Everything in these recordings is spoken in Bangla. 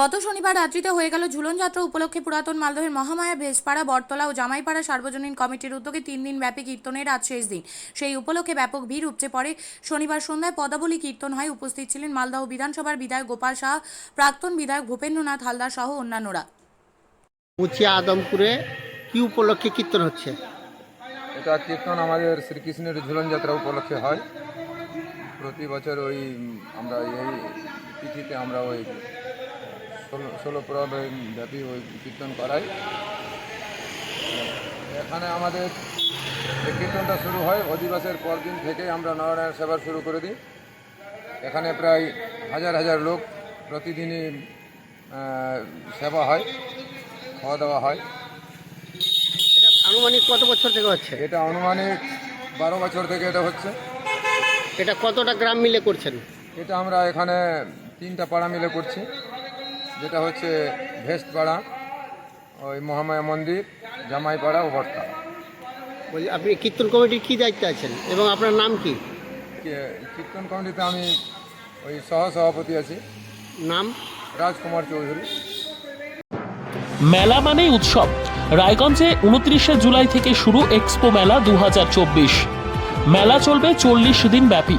গত শনিবার রাত্রিতে হয়ে গেল ঝুলন যাত্রা উপলক্ষে পুরাতন মালদহের মহামায়া ভেজপাড়া বটতলা ও জামাইপাড়া সার্বজনীন কমিটির উদ্যোগে তিন দিন ব্যাপী কীর্তনের আজ শেষ দিন। সেই উপলক্ষে ব্যাপক ভিড় উপচে পড়ে। শনিবার সন্ধ্যায় পদাবলী কীর্তন হয়। উপস্থিত ছিলেন মালদহ বিধানসভার বিধায়ক গোপাল শাহ প্রাক্তন বিধায়ক ভূপেন্দ্রনাথ হালদার সহ অন্যান্যরা। আদমপুরে কি উপলক্ষে কীর্তন হচ্ছে? এটা কীর্তন আমাদের শ্রীকৃষ্ণের ঝুলন যাত্রা উপলক্ষে হয়। প্রতি বছর ওই আমরা এই তিথিতে আমরা ওই ষোলো ষোলো ব্যাপী ওই কীর্তন করাই। এখানে আমাদের এই কীর্তনটা শুরু হয় অধিবাসের পরদিন থেকে আমরা নরনারায়ণ সেবা শুরু করে দিই। এখানে প্রায় হাজার হাজার লোক প্রতিদিনই সেবা হয় খাওয়া দাওয়া হয়। এটা আনুমানিক কত বছর থেকে হচ্ছে? এটা আনুমানিক বারো বছর থেকে এটা হচ্ছে। এটা কতটা গ্রাম মিলে করছেন? এটা আমরা এখানে তিনটা পাড়া মিলে করছি। যেটা হচ্ছে ভেস্ট পাড়া ওই মহামায়া মন্দির জামাইপাড়া ও বটকা বলছি আপনি কীর্তন কমিটির কী দায়িত্বে আছেন এবং আপনার নাম কি? কীর্তন কমিটিতে আমি ওই সহ সভাপতি আছি। নাম? রাজকুমার চৌধুরী। মেলা মানেই উৎসব। রায়গঞ্জে উনত্রিশে জুলাই থেকে শুরু এক্সপো মেলা দু হাজার চব্বিশ। মেলা চলবে চল্লিশ দিন ব্যাপী।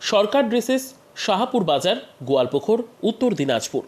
সরকার ড্রেসেস শাহাপুর বাজার গোয়ালপুকুর উত্তর দিনাজপুর।